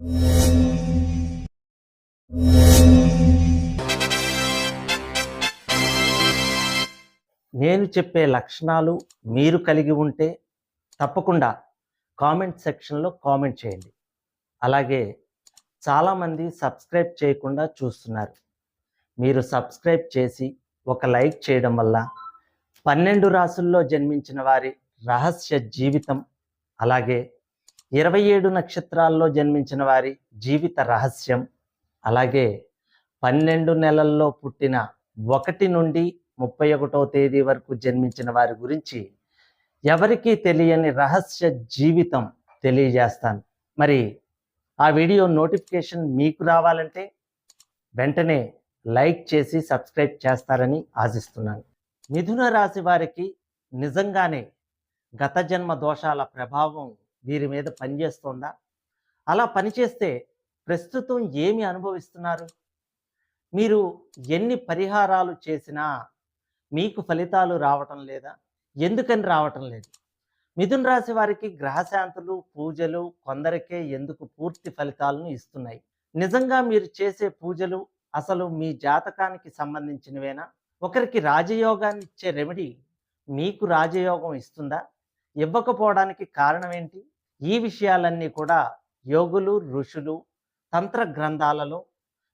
నేను చెప్పే లక్షణాలు మీరు కలిగి ఉంటే తప్పకుండా కామెంట్ సెక్షన్లో కామెంట్ చేయండి. అలాగే చాలామంది సబ్స్క్రైబ్ చేయకుండా చూస్తున్నారు. మీరు సబ్స్క్రైబ్ చేసి ఒక లైక్ చేయడం వల్ల పన్నెండు రాసుల్లో జన్మించిన వారి రహస్య జీవితం అలాగే ఇరవై ఏడు నక్షత్రాల్లో జన్మించిన వారి జీవిత రహస్యం అలాగే పన్నెండు నెలల్లో పుట్టిన ఒకటి నుండి ముప్పై ఒకటో తేదీ వరకు జన్మించిన వారి గురించి ఎవరికీ తెలియని రహస్య జీవితం తెలియజేస్తాను. మరి ఆ వీడియో నోటిఫికేషన్ మీకు రావాలంటే వెంటనే లైక్ చేసి సబ్స్క్రైబ్ చేస్తారని ఆశిస్తున్నాను. మిథున రాశి వారికి నిజంగానే గత జన్మ దోషాల ప్రభావం వీరి మీద పనిచేస్తోందా అలా పనిచేస్తే ప్రస్తుతం ఏమి అనుభవిస్తున్నారు? మీరు ఎన్ని పరిహారాలు చేసినా మీకు ఫలితాలు రావటం లేదా? ఎందుకని రావటం లేదు? మిథున్ రాశి వారికి గ్రహశాంతులు పూజలు కొందరికే ఎందుకు పూర్తి ఫలితాలను ఇస్తున్నాయి? నిజంగా మీరు చేసే పూజలు అసలు మీ జాతకానికి సంబంధించినవేనా? ఒకరికి రాజయోగాన్ని ఇచ్చే రెమెడీ మీకు రాజయోగం ఇస్తుందా? ఇవ్వకపోవడానికి కారణం ఏంటి ఈ విషయాలన్నీ కూడా యోగులు ఋషులు తంత్ర గ్రంథాలలో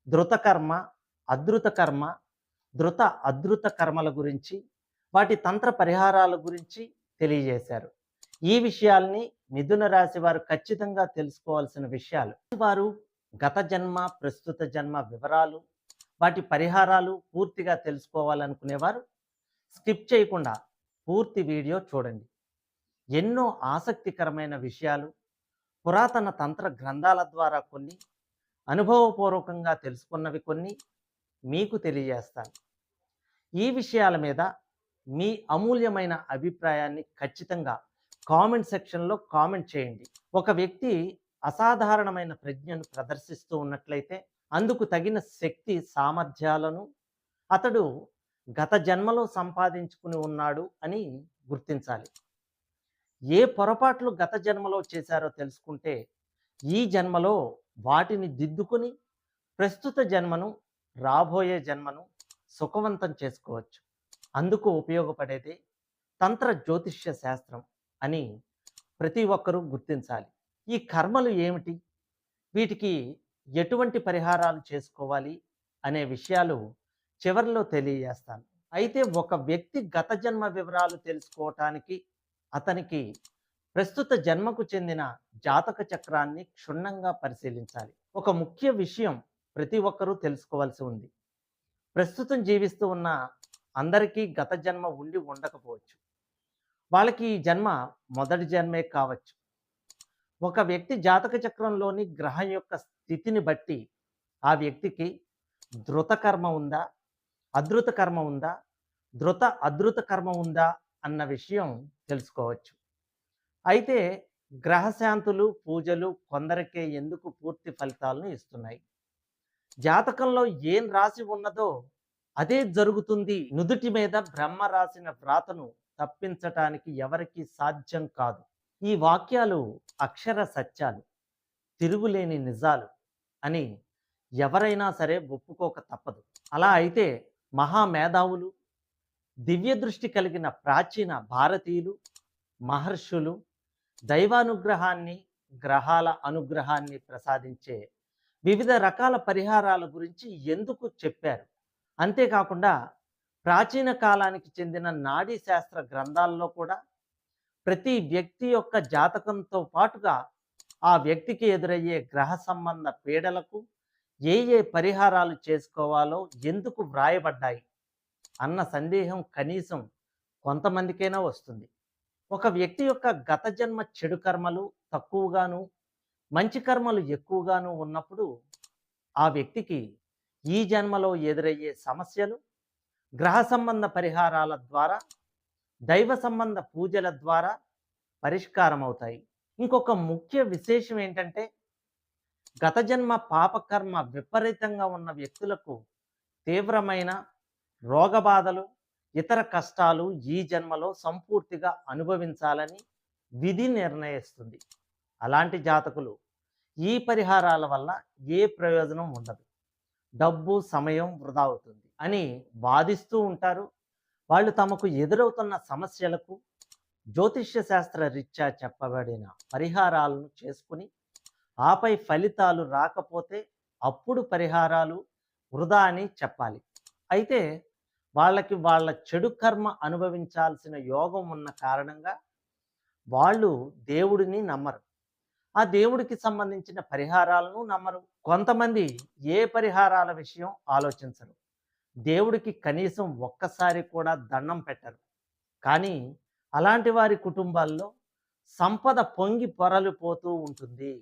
ధృతకర్మ అధృత కర్మ ధృత అధృత కర్మల గురించి వాటి తంత్ర పరిహారాల గురించి తెలియజేశారు. ఈ విషయాల్ని మిథున రాశి వారు ఖచ్చితంగా తెలుసుకోవాల్సిన విషయాలు. వారు గత జన్మ ప్రస్తుత జన్మ వివరాలు వాటి పరిహారాలు పూర్తిగా తెలుసుకోవాలనుకునేవారు. స్కిప్ చేయకుండా పూర్తి వీడియో చూడండి. ఎన్నో ఆసక్తికరమైన విషయాలు పురాతన తంత్ర గ్రంథాల ద్వారా కొన్ని అనుభవపూర్వకంగా తెలుసుకున్నవి కొన్ని మీకు తెలియజేస్తాను. ఈ విషయాల మీద మీ అమూల్యమైన అభిప్రాయాన్ని ఖచ్చితంగా కామెంట్ సెక్షన్లో కామెంట్ చేయండి. ఒక వ్యక్తి అసాధారణమైన ప్రజ్ఞను ప్రదర్శిస్తూ ఉన్నట్లయితే అందుకు తగిన శక్తి సామర్థ్యాలను అతడు గత జన్మలో సంపాదించుకుని ఉన్నాడు అని గుర్తించాలి. ఏ పొరపాట్లు గత జన్మలో చేశారో తెలుసుకుంటే ఈ జన్మలో వాటిని దిద్దుకొని ప్రస్తుత జన్మను రాబోయే జన్మను సుఖవంతం చేసుకోవచ్చు. అందుకు ఉపయోగపడేది తంత్ర జ్యోతిష్య శాస్త్రం అని ప్రతి ఒక్కరూ గుర్తించాలి. ఈ కర్మలు ఏమిటి? వీటికి ఎటువంటి పరిహారాలు చేసుకోవాలి? అనే విషయాలు చివరిలో తెలియజేస్తాను. అయితే ఒక వ్యక్తి గత జన్మ వివరాలు తెలుసుకోవటానికి అతనికి ప్రస్తుత జన్మకు చెందిన జాతక చక్రాన్ని క్షుణ్ణంగా పరిశీలించాలి. ఒక ముఖ్య విషయం ప్రతి ఒక్కరూ తెలుసుకోవాల్సి ఉంది. ప్రస్తుతం జీవిస్తూ ఉన్న అందరికీ గత జన్మ ఉండి ఉండకపోవచ్చు. వాళ్ళకి ఈ జన్మ మొదటి జన్మే కావచ్చు. ఒక వ్యక్తి జాతక చక్రంలోని గ్రహం యొక్క స్థితిని బట్టి ఆ వ్యక్తికి ధృత కర్మ ఉందా అధృత కర్మ ఉందా ధృత అధృత కర్మ ఉందా అన్న విషయం తెలుసుకోవచ్చు. అయితే గ్రహశాంతులు పూజలు కొందరికే ఎందుకు పూర్తి ఫలితాలను ఇస్తున్నాయి? జాతకంలో ఏం రాసి ఉన్నదో అదే జరుగుతుంది. నుదుటి మీద బ్రహ్మ రాసిన వ్రాతను తప్పించటానికి ఎవరికీ సాధ్యం కాదు. ఈ వాక్యాలు అక్షర సత్యాలు తిరుగులేని నిజాలు అని ఎవరైనా సరే ఒప్పుకోక తప్పదు. అలా అయితే మహామేధావులు దివ్య దృష్టి కలిగిన ప్రాచీన భారతీయులు మహర్షులు దైవానుగ్రహాన్ని గ్రహాల అనుగ్రహాన్ని ప్రసాదించే వివిధ రకాల పరిహారాల గురించి ఎందుకు చెప్పారు? అంతేకాకుండా ప్రాచీన కాలానికి చెందిన నాడీ శాస్త్ర గ్రంథాల్లో కూడా ప్రతి వ్యక్తి యొక్క జాతకంతో పాటుగా ఆ వ్యక్తికి ఎదురయ్యే గ్రహ సంబంధ పీడలకు ఏ ఏ పరిహారాలు చేసుకోవాలో ఎందుకు వ్రాయబడ్డాయి? అన్న సందేహం కనీసం కొంతమందికైనా వస్తుంది. ఒక వ్యక్తి యొక్క గత జన్మ చెడు కర్మలు తక్కువగాను మంచి కర్మలు ఎక్కువగాను ఉన్నప్పుడు ఆ వ్యక్తికి ఈ జన్మలో ఎదురయ్యే సమస్యలు గ్రహ సంబంధ పరిహారాల ద్వారా దైవ సంబంధ పూజల ద్వారా పరిష్కారం అవుతాయి ఇంకొక ముఖ్య విశేషం ఏంటంటే గత జన్మ పాపకర్మ విపరీతంగా ఉన్న వ్యక్తులకు తీవ్రమైన రోగబాధలు ఇతర కష్టాలు ఈ జన్మలో సంపూర్తిగా అనుభవించాలని విధి నిర్ణయిస్తుంది. అలాంటి జాతకులు ఈ పరిహారాల వల్ల ఏ ప్రయోజనం ఉండదు. డబ్బు సమయం వృధా అవుతుంది అని వాదిస్తూ ఉంటారు. వాళ్ళు తమకు ఎదురవుతున్న సమస్యలకు జ్యోతిష్య శాస్త్ర రీత్యా చెప్పబడిన పరిహారాలను చేసుకుని ఆపై ఫలితాలు రాకపోతే అప్పుడు పరిహారాలు వృధా అని చెప్పాలి. అయితే వాళ్ళకి వాళ్ళ చెడు కర్మ అనుభవించాల్సిన యోగం ఉన్న కారణంగా వాళ్ళు దేవుడిని నమ్మరు. ఆ దేవుడికి సంబంధించిన పరిహారాలను నమ్మరు. కొంతమంది ఏ పరిహారాల విషయం ఆలోచించరు. దేవుడికి కనీసం ఒక్కసారి కూడా దండం పెట్టరు. కానీ అలాంటి వారి కుటుంబాల్లో సంపద పొంగి పొరలు పోతూ ఉంటుంది.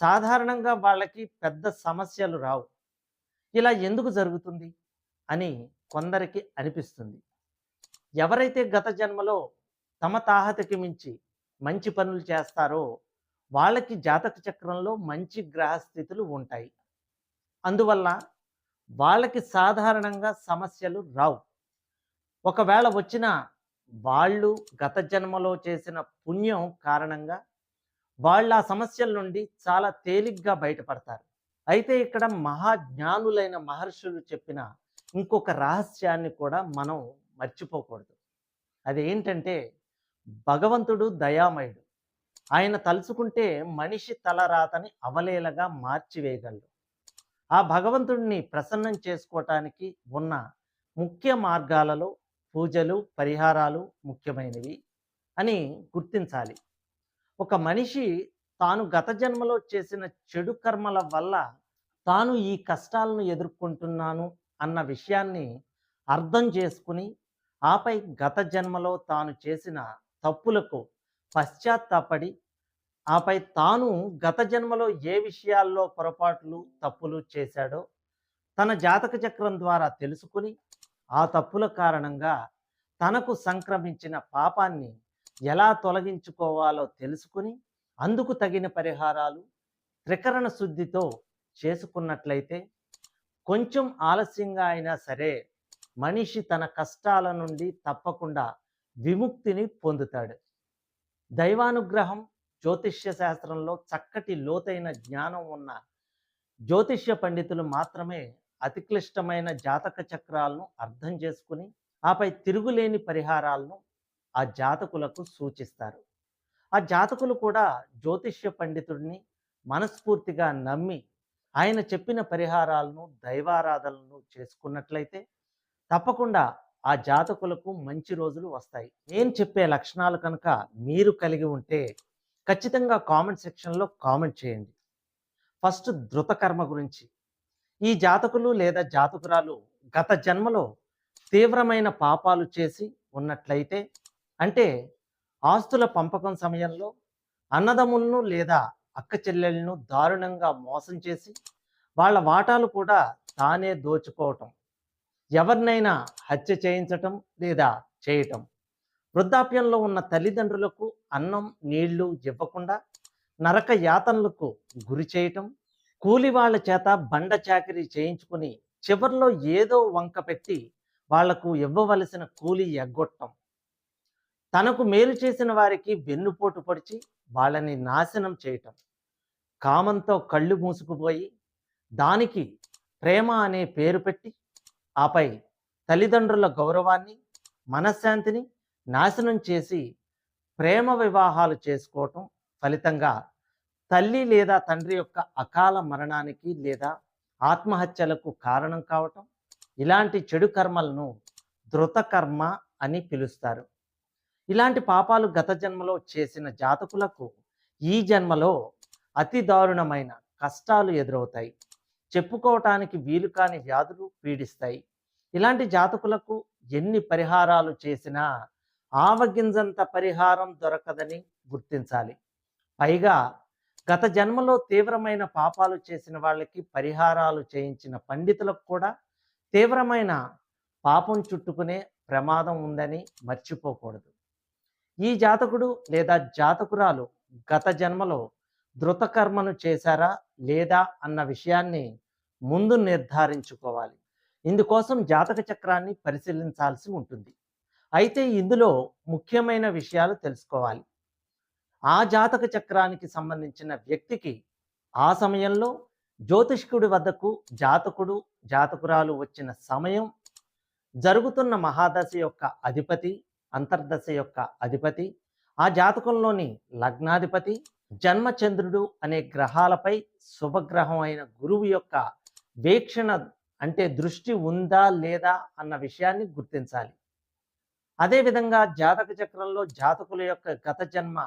సాధారణంగా వాళ్ళకి పెద్ద సమస్యలు రావు. ఇలా ఎందుకు జరుగుతుంది? అని కొందరికి అనిపిస్తుంది. ఎవరైతే గత జన్మలో తమ తాహతకి మించి మంచి పనులు చేస్తారో వాళ్ళకి జాతక చక్రంలో మంచి గ్రహస్థితులు ఉంటాయి. అందువల్ల వాళ్ళకి సాధారణంగా సమస్యలు రావు. ఒకవేళ వచ్చిన వాళ్ళు గత జన్మలో చేసిన పుణ్యం కారణంగా వాళ్ళు ఆ సమస్యల నుండి చాలా తేలిగ్గా బయటపడతారు. అయితే ఇక్కడ మహాజ్ఞానులైన మహర్షులు చెప్పిన ఇంకొక రహస్యాన్ని కూడా మనం మర్చిపోకూడదు. అదేంటంటే భగవంతుడు దయామయుడు. ఆయన తలుచుకుంటే మనిషి తలరాతని అవలేలగా మార్చివేయగలడు. ఆ భగవంతుడిని ప్రసన్నం చేసుకోవటానికి ఉన్న ముఖ్య మార్గాలలో పూజలు పరిహారాలు ముఖ్యమైనవి అని గుర్తించాలి. ఒక మనిషి తాను గత జన్మలో చేసిన చెడు కర్మల వల్ల తాను ఈ కష్టాలను ఎదుర్కొంటున్నాను అన్న విషయాన్ని అర్థం చేసుకుని ఆపై గత జన్మలో తాను చేసిన తప్పులకు పశ్చాత్తాపడి ఆపై తాను గత జన్మలో ఏ విషయాల్లో పొరపాట్లు తప్పులు చేశాడో తన జాతక చక్రం ద్వారా తెలుసుకుని ఆ తప్పుల కారణంగా తనకు సంక్రమించిన పాపాన్ని ఎలా తొలగించుకోవాలో తెలుసుకుని అందుకు తగిన పరిహారాలు త్రికరణ శుద్ధితో చేసుకున్నట్లయితే కొంచెం ఆలస్యంగా అయినా సరే మనిషి తన కష్టాల నుండి తప్పకుండా విముక్తిని పొందుతాడు. దైవానుగ్రహం జ్యోతిష్య శాస్త్రంలో చక్కటి లోతైన జ్ఞానం ఉన్న జ్యోతిష్య పండితులు మాత్రమే అతిక్లిష్టమైన జాతక చక్రాలను అర్థం చేసుకుని ఆపై తిరుగులేని పరిహారాలను ఆ జాతకులకు సూచిస్తారు. ఆ జాతకులు కూడా జ్యోతిష్య పండితుడిని మనస్ఫూర్తిగా నమ్మి ఆయన చెప్పిన పరిహారాలను దైవారాధనలను చేసుకున్నట్లయితే తప్పకుండా ఆ జాతకులకు మంచి రోజులు వస్తాయి. నేను చెప్పే లక్షణాలు కనుక మీరు కలిగి ఉంటే ఖచ్చితంగా కామెంట్ సెక్షన్లో కామెంట్ చేయండి. ఫస్ట్ ధృతకర్మ గురించి. ఈ జాతకులు లేదా జాతకురాలు గత జన్మలో తీవ్రమైన పాపాలు చేసి ఉన్నట్లయితే అంటే ఆస్తుల పంపకం సమయంలో అన్నదమ్ములను లేదా అక్క చెల్లెలను దారుణంగా మోసం చేసి వాళ్ళ వాటాలు కూడా తానే దోచుకోవటం ఎవరినైనా హత్య చేయించటం లేదా చేయటం. వృద్ధాప్యంలో ఉన్న తల్లిదండ్రులకు అన్నం నీళ్ళు ఇవ్వకుండా నరక యాతనలకు గురి చేయటం కూలి వాళ్ళ చేత బండ చాకరీ చేయించుకుని చివరిలో ఏదో వంక పెట్టి వాళ్ళకు ఇవ్వవలసిన కూలి ఎగ్గొట్టం. తనకు మేలు చేసిన వారికి వెన్నుపోటు పొడిచి వాళ్ళని నాశనం చేయటం. కామంతో కళ్ళు మూసుకుపోయి దానికి ప్రేమ అనే పేరు పెట్టి ఆపై తల్లిదండ్రుల గౌరవాన్ని మనశ్శాంతిని నాశనం చేసి ప్రేమ వివాహాలు చేసుకోవటం ఫలితంగా తల్లి లేదా తండ్రి యొక్క అకాల మరణానికి లేదా ఆత్మహత్యలకు కారణం కావటం ఇలాంటి చెడు కర్మలను ధృతకర్మ అని పిలుస్తారు. ఇలాంటి పాపాలు గత జన్మలో చేసిన జాతకులకు ఈ జన్మలో అతి దారుణమైన కష్టాలు ఎదురవుతాయి. చెప్పుకోవటానికి వీలు కాని వ్యాధులు పీడిస్తాయి. ఇలాంటి జాతకులకు ఎన్ని పరిహారాలు చేసినా ఆవగింజంత పరిహారం దొరకదని గుర్తించాలి. పైగా గత జన్మలో తీవ్రమైన పాపాలు చేసిన వాళ్ళకి పరిహారాలు చేయించిన పండితులకు కూడా తీవ్రమైన పాపం చుట్టుకునే ప్రమాదం ఉందని మర్చిపోకూడదు. ఈ జాతకుడు లేదా జాతకురాలు గత జన్మలో ధృతకర్మను చేశారా లేదా అన్న విషయాన్ని ముందు నిర్ధారించుకోవాలి. ఇందుకోసం జాతక చక్రాన్ని పరిశీలించాల్సి ఉంటుంది. అయితే ఇందులో ముఖ్యమైన విషయాలు తెలుసుకోవాలి. ఆ జాతక చక్రానికి సంబంధించిన వ్యక్తికి ఆ సమయంలో జ్యోతిష్కుడి వద్దకు జాతకుడు జాతకురాలు వచ్చిన సమయం జరుగుతున్న మహాదశ యొక్క అధిపతి అంతర్దశ యొక్క అధిపతి ఆ జాతకంలోని లగ్నాధిపతి జన్మచంద్రుడు అనే గ్రహాలపై శుభగ్రహం అయిన గురువు యొక్క వీక్షణ అంటే దృష్టి ఉందా లేదా అన్న విషయాన్ని గుర్తించాలి. అదేవిధంగా జాతక చక్రంలో జాతకుల యొక్క గత జన్మ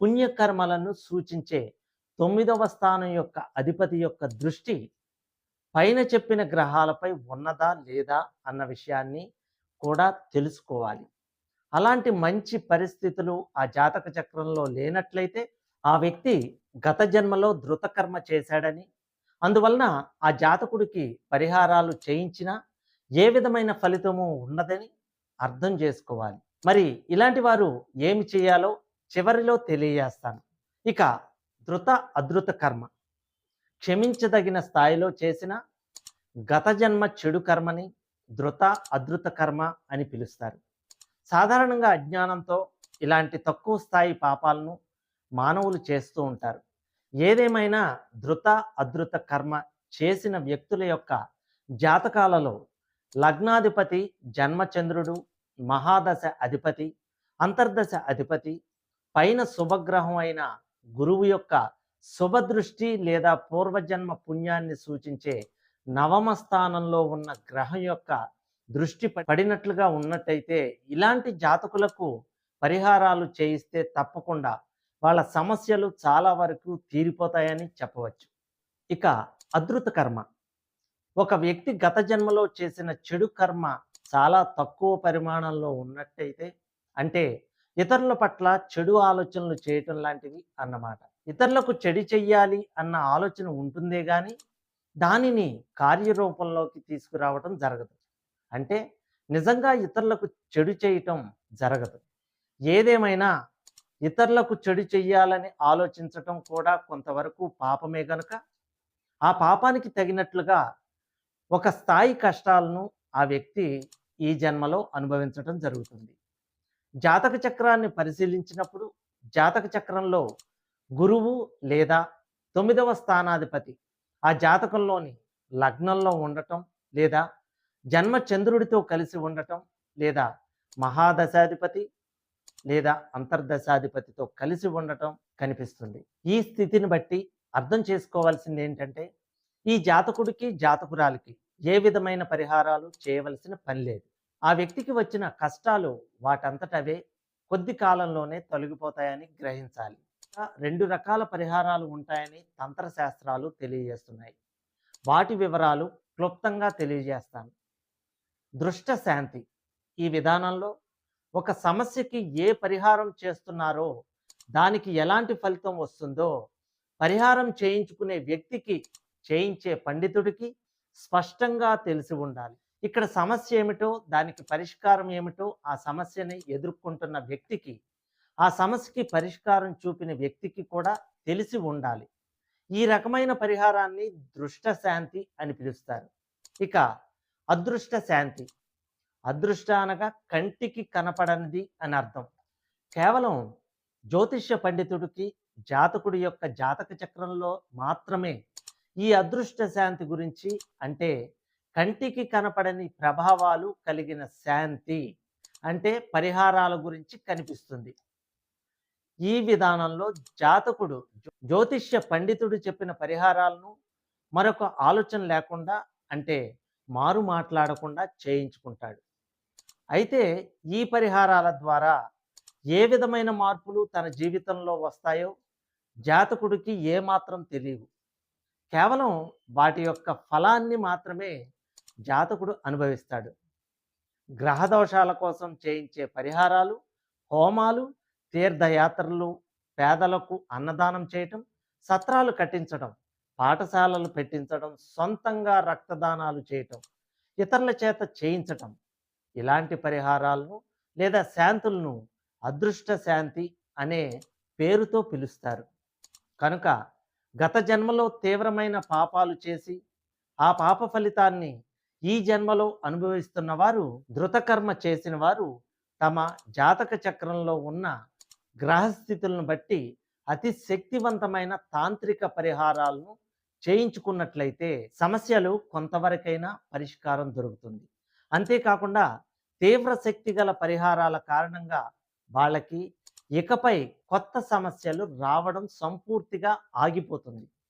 పుణ్యకర్మలను సూచించే తొమ్మిదవ స్థానం యొక్క అధిపతి యొక్క దృష్టి పైన చెప్పిన గ్రహాలపై ఉన్నదా లేదా అన్న విషయాన్ని కూడా తెలుసుకోవాలి. అలాంటి మంచి పరిస్థితులు ఆ జాతక చక్రంలో లేనట్లయితే ఆ వ్యక్తి గత జన్మలో ధృతకర్మ చేశాడని అందువలన ఆ జాతకుడికి పరిహారాలు చేయించినా ఏ విధమైన ఫలితము ఉన్నదని అర్థం చేసుకోవాలి. మరి ఇలాంటి వారు ఏమి చేయాలో చివరిలో తెలియజేస్తాను. ఇక ధృత అధృత కర్మ. క్షమించదగిన స్థాయిలో చేసిన గత జన్మ చెడు కర్మని ధృత అధృత కర్మ అని పిలుస్తారు. సాధారణంగా అజ్ఞానంతో ఇలాంటి తక్కువ స్థాయి పాపాలను మానవులు చేస్తూ ఉంటారు. ఏదేమైనా ధృత అధృత కర్మ చేసిన వ్యక్తుల యొక్క జాతకాలలో లగ్నాధిపతి జన్మచంద్రుడు మహాదశ అధిపతి అంతర్దశ అధిపతి పైన శుభగ్రహం అయిన గురువు యొక్క శుభదృష్టి లేదా పూర్వజన్మ పుణ్యాన్ని సూచించే నవమ స్థానంలో ఉన్న గ్రహం యొక్క దృష్టి పడినట్లుగా ఉన్నట్టయితే ఇలాంటి జాతకులకు పరిహారాలు చేయిస్తే తప్పకుండా వాళ్ళ సమస్యలు చాలా వరకు తీరిపోతాయని చెప్పవచ్చు. ఇక అదృత కర్మ. ఒక వ్యక్తి గత జన్మలో చేసిన చెడు కర్మ చాలా తక్కువ పరిమాణంలో ఉన్నట్టయితే అంటే ఇతరుల పట్ల చెడు ఆలోచనలు చేయటం లాంటివి అన్నమాట. ఇతరులకు చెడు చెయ్యాలి అన్న ఆలోచన ఉంటుందే కానీ దానిని కార్యరూపంలోకి తీసుకురావటం జరగదు. అంటే నిజంగా ఇతరులకు చెడు చేయటం జరగదు. ఏదేమైనా ఇతరులకు చెడు చెయ్యాలని ఆలోచించటం కూడా కొంతవరకు పాపమే గనుక. ఆ పాపానికి తగినట్లుగా ఒక స్థాయి కష్టాలను ఆ వ్యక్తి ఈ జన్మలో అనుభవించటం జరుగుతుంది. జాతక చక్రాన్ని పరిశీలించినప్పుడు జాతక చక్రంలో గురువు లేదా తొమ్మిదవ స్థానాధిపతి ఆ జాతకంలోని లగ్నంలో ఉండటం లేదా జన్మ చంద్రుడితో కలిసి ఉండటం లేదా మహాదశాధిపతి లేదా అంతర్దశాధిపతితో కలిసి ఉండటం కనిపిస్తుంది. ఈ స్థితిని బట్టి అర్థం చేసుకోవాల్సింది ఏంటంటే ఈ జాతకుడికి జాతకురాలికి ఏ విధమైన పరిహారాలు చేయవలసిన పని లేదు. ఆ వ్యక్తికి వచ్చిన కష్టాలు వాటంతటవే కొద్ది కాలంలోనే తొలగిపోతాయని గ్రహించాలి. రెండు రకాల పరిహారాలు ఉంటాయని తంత్రశాస్త్రాలు తెలియజేస్తున్నాయి. వాటి వివరాలు క్లుప్తంగా తెలియజేస్తాను. దృష్ట శాంతి ఈ విధానంలో ఒక సమస్యకి ఏ పరిహారం చేస్తున్నారో దానికి ఎలాంటి ఫలితం వస్తుందో పరిహారం చేయించుకునే వ్యక్తికి చేయించే పండితుడికి స్పష్టంగా తెలిసి ఉండాలి. ఇక్కడ సమస్య ఏమిటో దానికి పరిష్కారం ఏమిటో ఆ సమస్యని ఎదుర్కొంటున్న వ్యక్తికి ఆ సమస్యకి పరిష్కారం చూపిన వ్యక్తికి కూడా తెలిసి ఉండాలి. ఈ రకమైన పరిహారాన్ని దృష్ట శాంతి అని పిలుస్తారు. ఇక అదృష్ట శాంతి. అదృష్ట అనగా కంటికి కనపడనిది అని అర్థం. కేవలం జ్యోతిష్య పండితుడికి జాతకుడి యొక్క జాతక చక్రంలో మాత్రమే ఈ అదృష్ట శాంతి గురించి అంటే కంటికి కనపడని ప్రభావాలు కలిగిన శాంతి అంటే పరిహారాల గురించి కనిపిస్తుంది. ఈ విధానంలో జాతకుడు జ్యోతిష్య పండితుడు చెప్పిన పరిహారాలను మరొక ఆలోచన లేకుండా అంటే మారు మాట్లాడకుండా చేయించుకుంటాడు. అయితే ఈ పరిహారాల ద్వారా ఏ విధమైన మార్పులు తన జీవితంలో వస్తాయో జాతకుడికి ఏమాత్రం తెలియవు. కేవలం వాటి యొక్క ఫలాన్ని మాత్రమే జాతకుడు అనుభవిస్తాడు. గ్రహదోషాల కోసం చేయించే పరిహారాలు హోమాలు తీర్థయాత్రలు పేదలకు అన్నదానం చేయటం సత్రాలు కట్టించడం పాఠశాలలు పెట్టించడం సొంతంగా రక్తదానాలు చేయటం ఇతరుల చేత చేయించటం ఇలాంటి పరిహారాలను లేదా శాంతులను అదృష్ట శాంతి అనే పేరుతో పిలుస్తారు. కనుక గత జన్మలో తీవ్రమైన పాపాలు చేసి ఆ పాప ఫలితాన్ని ఈ జన్మలో అనుభవిస్తున్న వారు ధృతకర్మ చేసిన వారు తమ జాతక చక్రంలో ఉన్న గ్రహస్థితులను బట్టి అతి శక్తివంతమైన తాంత్రిక పరిహారాలను చేయించుకున్నట్లయితే సమస్యలు కొంతవరకైనా పరిష్కారం దొరుకుతుంది. అంతేకాకుండా తీవ్ర శక్తి గల పరిహారాల కారణంగా వాళ్ళకి ఇకపై కొత్త సమస్యలు రావడం సంపూర్తిగా ఆగిపోతుంది.